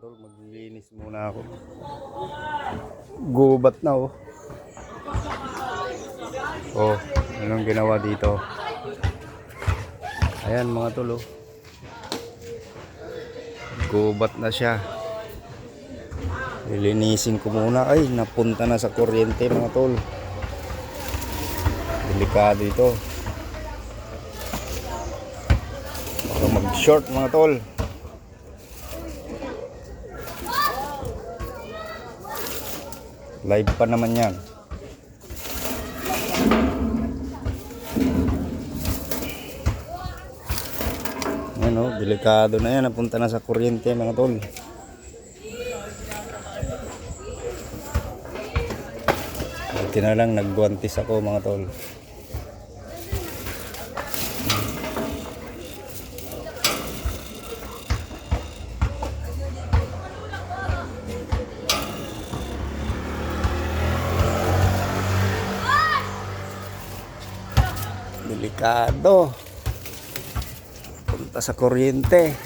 tol, maglilinis muna ako. Gubat na oh. Oh, anong ginawa dito? Ayan mga tol oh. Gubat na siya. Lilinisin ko muna. Ay, napunta na sa kuryente mga tol. Delikado ito. Baka mag-short mga tol. Live pa naman yan. Yan o, delikado na yan. Napunta na sa kuryente mga tol. Buti na lang nagguantis ako mga tol. Delikado. Punta sa kuryente.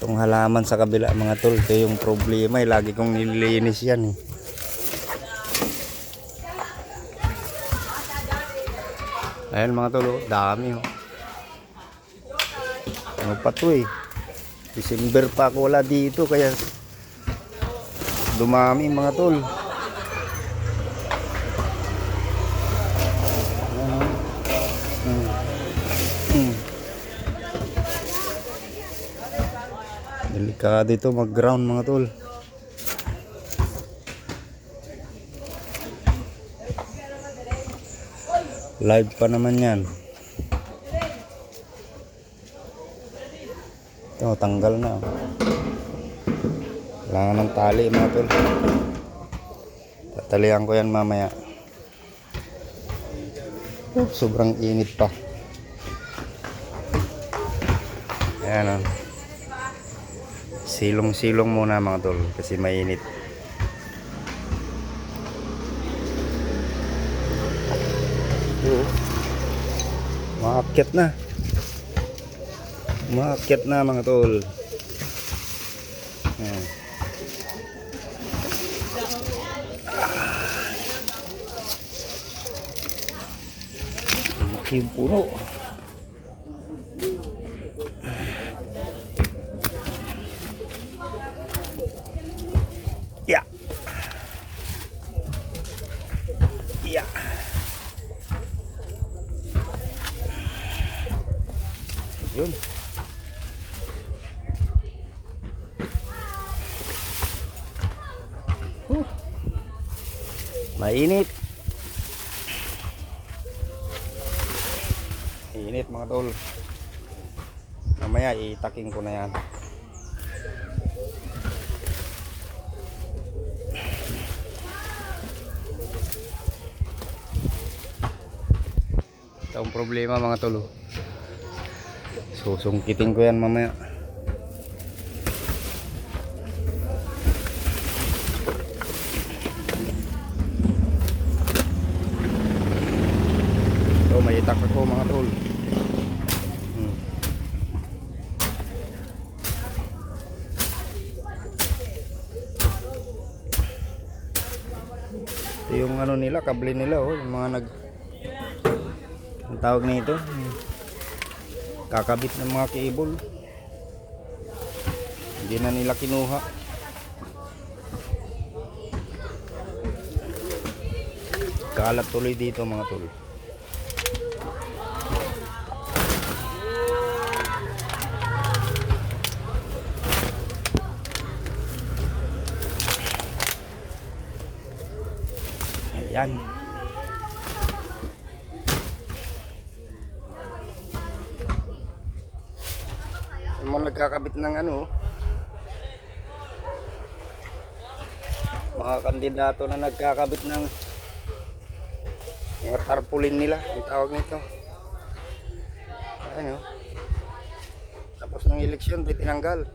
Itong halaman sa kabila mga tol, ito yung problema eh. Lagi kong nililinis yan eh. Ayan mga tol, oh, dami oh. Ano pa to eh. December pa ako wala dito kaya dumami mga tol. Delikado ito mag-ground mga tol. Live pa naman yan. Ito, tanggal na. Kailangan ng tali mga tol. Tatalian ko yan mamaya. Oh, sobrang init pa. Ayan o. Silong-silong muna mga tol kasi mainit. Maakyat na. Maakyat na mga tol. Ayan. Laki. Yeah. Yun. Huh. Mainit. Init mga tol. Mamaya itaking ko na yan. Ang problema mga tol. oh. Susungkitin ko yan mamaya. So may itak ako mga tol. Hmm. Yung ano nila, kable nila oh, yung mga nag tawag na ito. Kakabit ng mga cable. Hindi na nila kinuha. Kalat tuloy dito mga tol. Ayan mga nagkakabit ng ano. Mga kandidato na nagkakabit ng mga tarpaulin nila ang tawag nito. Ano tapos ng eleksyon tinanggal